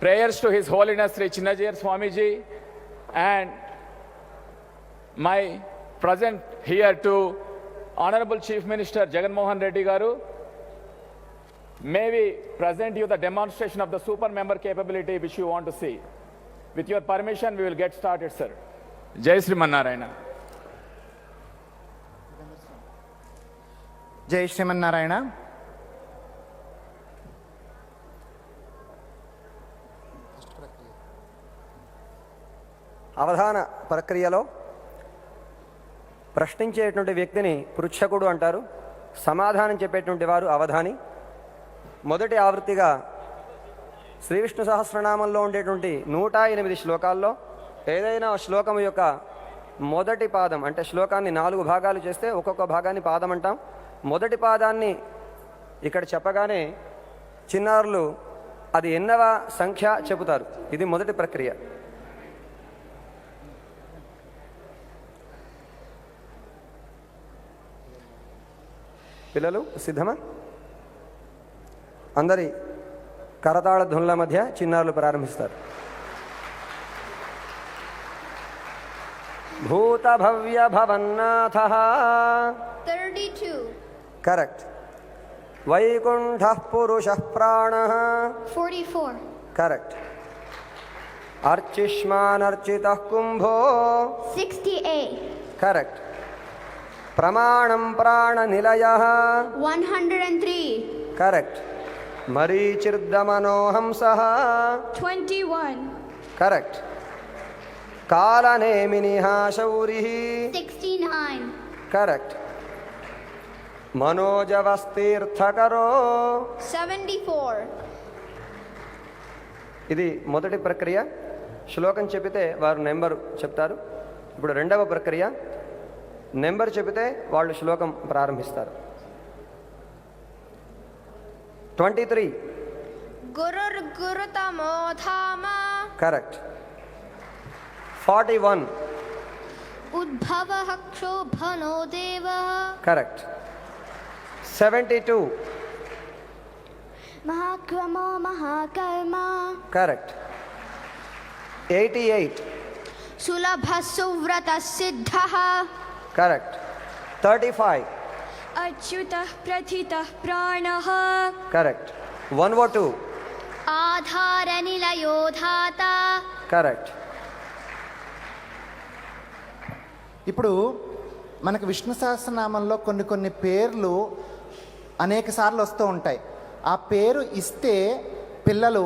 prayers to His Holiness Sri Chinnajir Swamiji and my present here to Honorable Chief Minister Jagan Mohan Reddy Garu. May we present you the demonstration of the super member capability which you want to see. With your permission, we will get started, sir. Jai Sri mannarayana Narayana. జై mannarayana అవధాన ప్రక్రియలో ప్రశ్నించేటువంటి వ్యక్తిని పృచ్ఛకుడు అంటారు. సమాధానం చెప్పేటువంటి వారు అవధాని. మొదటి ఆవృత్తిగా శ్రీ విష్ణు సహస్రనామంలో ఉండేటువంటి నూట ఎనిమిది శ్లోకాల్లో ఏదైనా శ్లోకం యొక్క మొదటి పాదం అంటే శ్లోకాన్ని నాలుగు భాగాలు చేస్తే ఒక్కొక్క భాగాన్ని పాదం అంటాం. మొదటి పాదాన్ని ఇక్కడ చెప్పగానే చిన్నారులు అది ఎన్నవ సంఖ్య చెబుతారు. ఇది మొదటి ప్రక్రియ. పిల్లలు సిద్ధమా? అందరి కరతాళ ధ్వనుల మధ్య చిన్నారులు ప్రారంభిస్తారు. భూత భవ్య భవన్నాథ. 32, కరెక్ట్ వైకుంఠ పురుష ప్రాణ. 44, కరెక్ట్ అర్చిష్మానర్చిత కుంభో. 68, కరెక్ట్ ప్రమాణం ప్రాణనిలయ. 103, కరెక్ట్. మరీచిర్దమనోహంస. 21, కరెక్ట్. కాలనేమినిహాశౌరి 69, కరెక్ట్. మనోజవస్తీర్థకరో. 74, ఇది మొదటి ప్రక్రియ. శ్లోకం చెబితే వారు నెంబర్ చెప్తారు. ఇప్పుడు రెండవ ప్రక్రియ. నెంబర్ చెబితే వాళ్ళు శ్లోకం ప్రారంభిస్తారు twenty three Gurutamo Dhama, correct forty one Udbhava Kshobhano Deva, correct seventy two Mahakramo Mahakarma, correct eighty eight Sulabha Suvrata Siddha, correct thirty five Achyutah Prathitah Pranaha, correct one O two Adharanilajodhata, correct ఇప్పుడు మనకు విష్ణు సహస్రనామంలో కొన్ని కొన్ని పేర్లు అనేక సార్లు వస్తూ ఉంటాయి. ఆ పేరు ఇస్తే పిల్లలు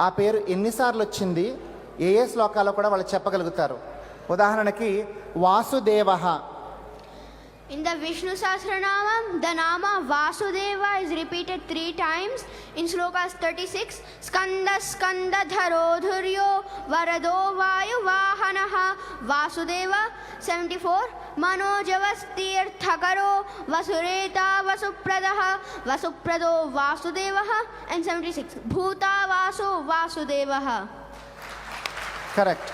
ఆ పేరు ఎన్నిసార్లు వచ్చింది? ఏ ఏ శ్లోకాల్లో కూడా వాళ్ళు చెప్పగలుగుతారు? ఉదాహరణకి Vasudeva In the Vishnu Sahasranama, the Nama Vasudeva is repeated three times. In slokas 36, Skanda Skanda Dharodhuryo Varado Vayu Vahanaha Vasudeva. 74, Manojavastirthakaro Vasureta Vasupradaha Vasuprado Vasudevaha. And 76, Bhuta Vasu Vasudevaha. Correct.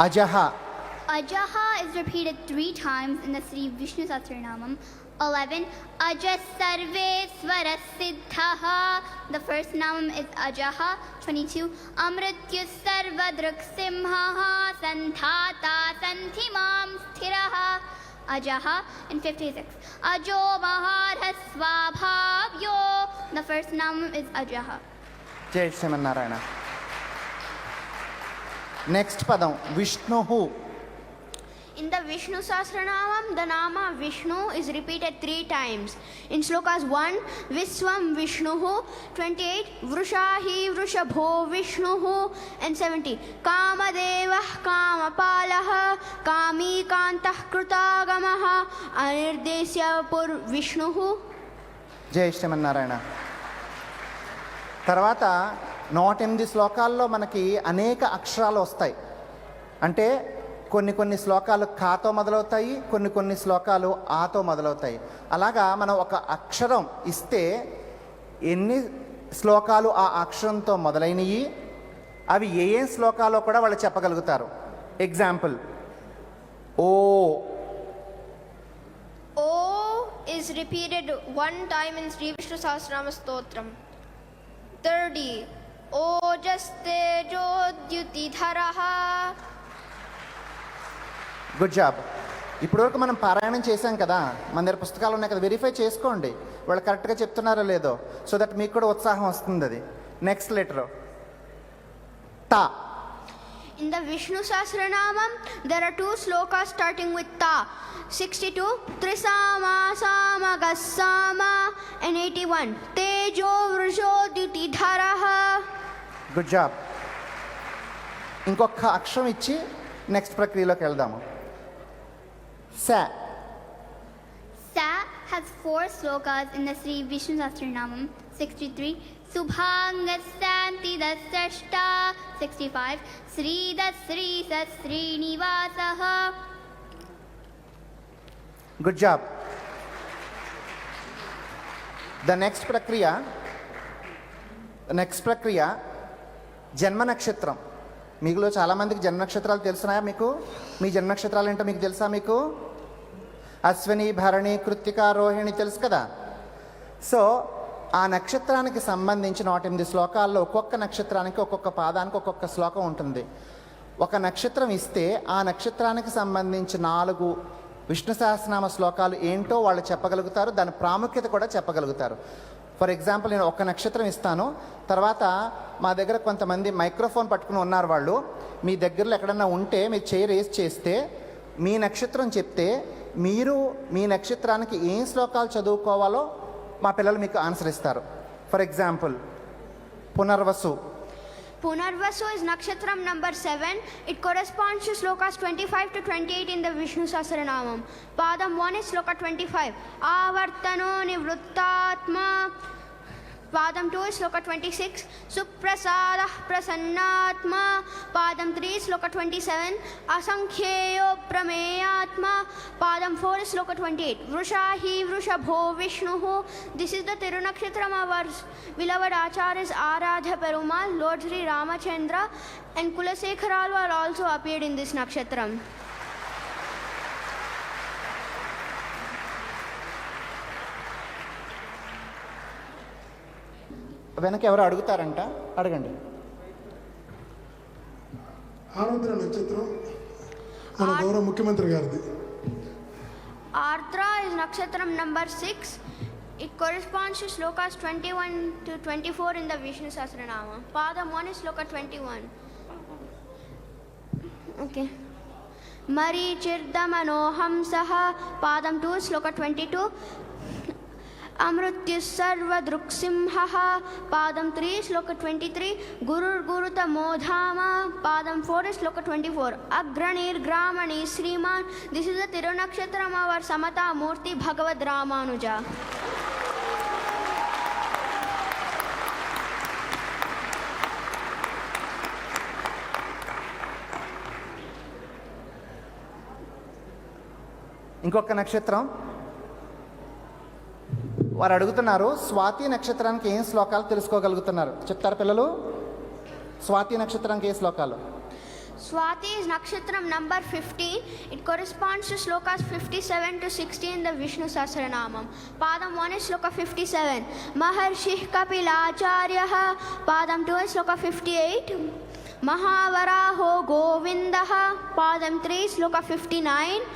Ajaha Ajaha is repeated three times in the Sri Vishnu Sahasranamam. 11. Aja Sarveswara Siddhaha. The first namam is Ajaha. 22. Amrityu Sarvadruk Simhaha Santhata Santhimam Sthiraha. Ajaha. And 56. Ajo Maharha Swabhavyo. The first namam is Ajaha. జై Srimannarayana next పదం Vishnu In the Vishnu Sahasranamam, the Nama Vishnu is repeated three times. In slokas 1, Viswam Vishnuhu, 28, Vrushahi Vrushabho Vishnuhu, and 70, Kamadevah Kamapalaha, Kami Kantah Krutagamaha, Anirdesya Pur Vishnuhu. జై శ్రీమన్నారాయణ తర్వాత నూట ఎనిమిది శ్లోకాల్లో మనకి అనేక అక్షరాలు వస్తాయి అంటే కొన్ని కొన్ని శ్లోకాలు కాతో మొదలవుతాయి కొన్ని కొన్ని శ్లోకాలు ఆతో మొదలవుతాయి. అలాగా మనం ఒక అక్షరం ఇస్తే ఎన్ని శ్లోకాలు ఆ అక్షరంతో మొదలైనవి అవి ఏ ఏ శ్లోకాలో కూడా వాళ్ళు చెప్పగలుగుతారు. Example O. O is repeated one time in Shri Vishnu Vishnu Stotram Stotram. O Ojaste Jyodyuti Dharaha good job ఇప్పటివరకు మనం పారాయణం చేశాం కదా మన దగ్గర పుస్తకాలు ఉన్నాయి కదా వెరిఫై చేసుకోండి. వాళ్ళు కరెక్ట్గా చెప్తున్నారో లేదో సో దట్ మీకు కూడా ఉత్సాహం వస్తుంది అది. నెక్స్ట్ లెటర్ టా In the Vishnu Sahasranamam, there are two slokas starting with Ta. 62, Trisama Sama Gassama, and 81, Tejo Vrusho Dharaha. Good job ఇంకొక అక్షరం ఇచ్చి నెక్స్ట్ ప్రక్రియలోకి వెళ్దాము. సా Sa has four slokas in the Sri Vishnu Sahasranamam. 63. Subhanga Santi Dasashta. 65. Sri Dasri Nivasaha. Good job the next ప్రక్రియ next ప్రక్రియ జన్మ నక్షత్రం మీలో చాలామందికి జన్మ నక్షత్రాలు తెలుసున్నాయా మీకు మీ జన్మ నక్షత్రాలు ఏంటో మీకు తెలుసా మీకు? అశ్విని భరణి కృత్తిక రోహిణి తెలుసు కదా? సో ఆ నక్షత్రానికి సంబంధించిన నూట ఎనిమిది శ్లోకాల్లో ఒక్కొక్క నక్షత్రానికి ఒక్కొక్క పాదానికి ఒక్కొక్క శ్లోకం ఉంటుంది. ఒక నక్షత్రం ఇస్తే ఆ నక్షత్రానికి సంబంధించి నాలుగు విష్ణు సహస్రనామ శ్లోకాలు ఏంటో వాళ్ళు చెప్పగలుగుతారు దాని ప్రాముఖ్యత కూడా చెప్పగలుగుతారు. ఫర్ ఎగ్జాంపుల్ నేను ఒక నక్షత్రం ఇస్తాను తర్వాత మా దగ్గర కొంతమంది మైక్రోఫోన్ పట్టుకుని ఉన్నారు వాళ్ళు. మీ దగ్గరలో ఎక్కడన్నా ఉంటే మీరు చేయి రేస్ చేస్తే మీ నక్షత్రం చెప్తే మీరు మీ నక్షత్రానికి ఏం శ్లోకాలు చదువుకోవాలో మా పిల్లలు మీకు ఆన్సర్ ఇస్తారు. For example Punarvasu. Punarvasu is Nakshatram number 7. It corresponds to slokas 25 to 28 in the Vishnu Sahasranamam. Padam 1 is sloka 25. Avartano Nivrittatma. పాదం టూ శ్లోక ట్వంటీ సిక్స్ సుప్రసాద ప్రసన్నాత్మ పాదం త్రీ శ్లోక ట్వంటీ సెవెన్ అసంఖ్యేయో ప్రమేయాత్మ పాదం ఫోర్ శ్లోక ట్వంటీ ఎయిట్ వృషా హి వృషభో Vishnu this is the తిరునక్షత్రం our beloved acharyas ఆరాధ Perumal load Shri Ramachandra and కులశేఖరాలు are also appeared in this నక్షత్రం వెనక ఎవరు అడుగుతారంట? అడగండి. ఆరుద్ర ఇస్ నక్షత్రం number six it corresponds to twenty one to twenty four in the Vishnu Sahasranama పాదం one is shloka twenty one okay మరీ చిర్ద మనోహంస పాదం టూ శ్లోక ట్వంటీ టూ अमृत्युः सर्वदृक्सिंहः पादं त्री श्लोक ट्वेण्टि त्री गुरुर्गुरुतमोधाम पादं फोर् श्लोक ट्वेण्टि फोर् अग्रणीर्ग्रामणी श्रीमान् this is the Thirunakshatram our Samatha Murthy Bhagavad Ramanuja ఇంకొక నక్షత్రం వారు అడుగుతున్నారు స్వాతి నక్షత్రానికి ఏం శ్లోకాలు తెలుసుకోగలుగుతున్నారు? చెప్తారు పిల్లలు. స్వాతి నక్షత్రానికి ఏ శ్లోకాలు? స్వాతి నక్షత్రం number fifty. It corresponds to shlokas fifty seven to sixty in the Vishnu Sahasranamam పాదం one is shloka fifty seven. Maharshi Kapilacharya. పాదం two is shloka fifty eight. महावराहो गोविन्दः पादं त्रि श्लोक फिफ्टि नैन्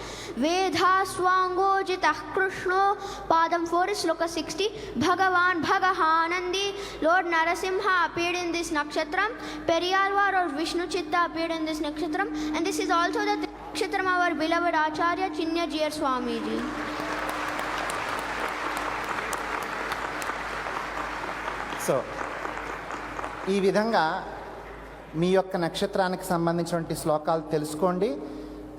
वेधास्वाङ्गोजितः कृष्णो पादं फोर् श्लोक सिक्स्टि भगवान् भगहानन्दी lord Narasimha appeared in this nakshatram Periyalvar or Vishnu Chitta appeared in this nakshatram and this is also the nakshatram of our beloved Acharya Chinya Jiyar Swamiji. So ఈ విధంగా మీ యొక్క నక్షత్రానికి సంబంధించినటువంటి శ్లోకాలు తెలుసుకోండి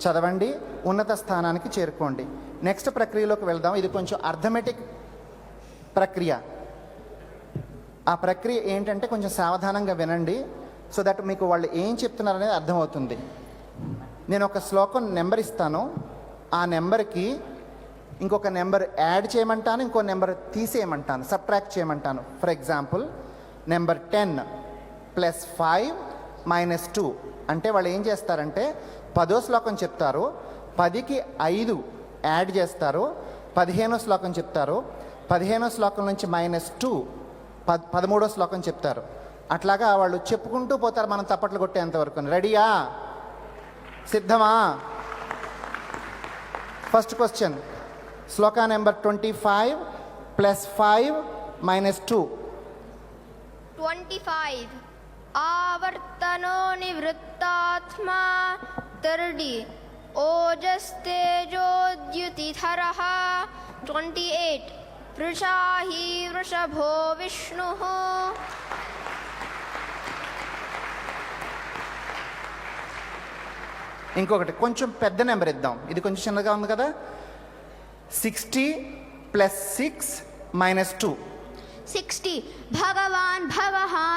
చదవండి ఉన్నత స్థానానికి చేరుకోండి. నెక్స్ట్ ప్రక్రియలోకి వెళ్దాం. ఇది కొంచెం అర్థమెటిక్ ప్రక్రియ. ఆ ప్రక్రియ ఏంటంటే కొంచెం సావధానంగా వినండి సో దట్ మీకు వాళ్ళు ఏం చెప్తున్నారనేది అర్థమవుతుంది. నేను ఒక శ్లోకం నెంబర్ ఇస్తాను. ఆ నెంబర్కి ఇంకొక నెంబర్ యాడ్ చేయమంటాను ఇంకో నెంబర్ తీసేయమంటాను subtract చేయమంటాను. For example number ten plus five minus two అంటే వాళ్ళు ఏం చేస్తారంటే పదో శ్లోకం చెప్తారు పదికి ఐదు యాడ్ చేస్తారు పదిహేనో శ్లోకం చెప్తారు పదిహేనో శ్లోకం నుంచి మైనస్ టూ పద్ పదమూడో శ్లోకం చెప్తారు. అట్లాగా వాళ్ళు చెప్పుకుంటూ పోతారు మనం తప్పట్లు కొట్టేంత వరకు. రెడీయా? సిద్ధమా? First question shloka number twenty five plus five minus two twenty five. 25 ఆవర్తనో నివృత్తాత్మా. థర్డి ఓజస్తేజోద్యుతిధరः. 28 వృషాహి వృషభో విష్ణు. ఇంకొకటి కొంచెం పెద్ద నెంబర్ ఇద్దాం. ఇది కొంచెం చిన్నగా ఉంది కదా? Sixty plus six minus two. Sixty. భగవాన్ భవహానంది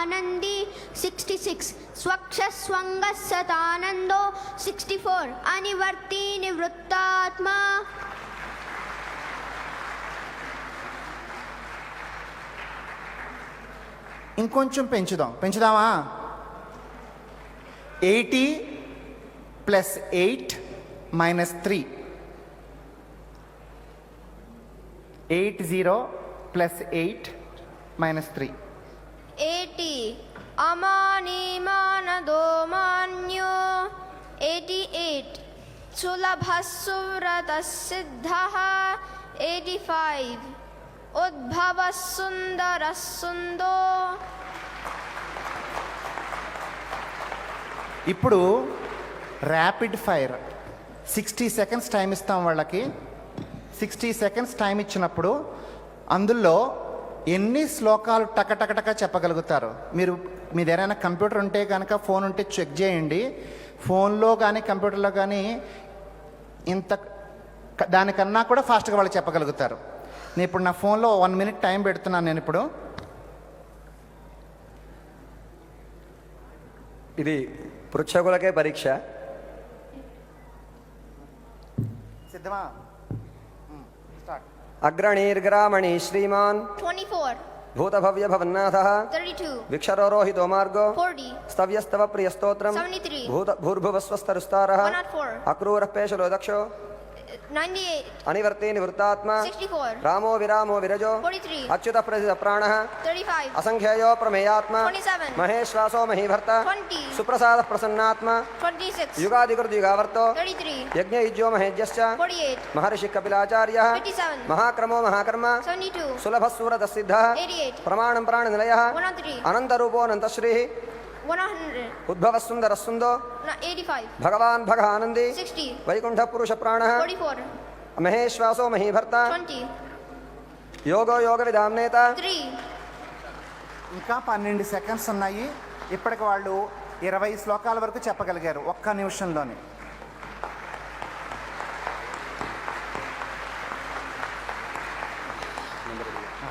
సిక్స్ స్వక్ష స్వంగ సతానందో సిక్స్టీ ఫోర్ అనివర్తి నివృత్తాత్మ ఇంకొంచెం పెంచుదాం. పెంచుదామా? Eighty plus eight minus three. Eight zero plus eight minus three. अमानीमानदो मान्यो एटि एट् सुलभः सुव्रतः सिद्धः एटि फैव् उद्भवः सुन्दरः सुन्दो ఇప్పుడు rapid fire sixty seconds time ఇస్తాం వాళ్ళకి సిక్స్టీ సెకండ్స్ టైం ఇచ్చినప్పుడు అందులో ఎన్ని శ్లోకాలు టక టక టక చెప్పగలుగుతారు మీరు మీ దగ్గర ఏదైనా కంప్యూటర్ ఉంటే కనుక ఫోన్ ఉంటే చెక్ చేయండి. ఫోన్లో కానీ కంప్యూటర్లో కానీ ఇంత దానికన్నా కూడా ఫాస్ట్గా వాళ్ళు చెప్పగలుగుతారు. నేను ఇప్పుడు నా ఫోన్లో వన్ మినిట్ టైం పెడుతున్నాను నేను ఇప్పుడు. ఇది పృచ్ఛకులకే పరీక్ష. సిద్ధమా? స్టార్ట్. అగ్రణీర్గ్రామణి శ్రీమాన్. 24 భూతభవ్య భవన్నాథ 32 విక్షరోహితో మార్గో 40 స్తవ్యస్తవ ప్రియస్తోత్రం 73 భూత अनिवर्ति निवृत्तात्मा। रामो विरामो विरजो। अच्युत प्राण। असंख्येयो प्रमेयात्मा। महेश्वासो महीभर्ता। सुप्रसाद प्रसन्नात्मा। युगादिकृतयुगावर्तो यज्ञ युज्यो महेज्यश्च। महर्षि कपिलाचार्य। महाक्रमो महाकर्म। सुलभ सूरत सिद्ध प्रमाण प्राण निलय अनंतरूपोऽनन्तश्रीः 33 యజ్ఞయుజ్యో మహేజ్యశ్చ 48 మహర్షి కపిలాచార్య 57 మహాక్రమో మహాకర్మ 72 సులభసూరత సిద్ధ 88 ప్రమాణం ప్రాణనిలయ 103 అనంతరూపో అనంతశ్రీ 100 ఉద్భవ సుందర సుందో 85 భగవాన్ భగ ఆనంది 60 వైకుంఠ పురుష ప్రాణ 44 మహేశ్వాసో మహీభర్త? 20 యోగో యోగ విధాంనేత 3 ఇంకా పన్నెండు సెకండ్స్ ఉన్నాయి. ఇప్పటికి వాళ్ళు ఇరవై శ్లోకాల వరకు చెప్పగలిగారు ఒక్క నిమిషంలోనే.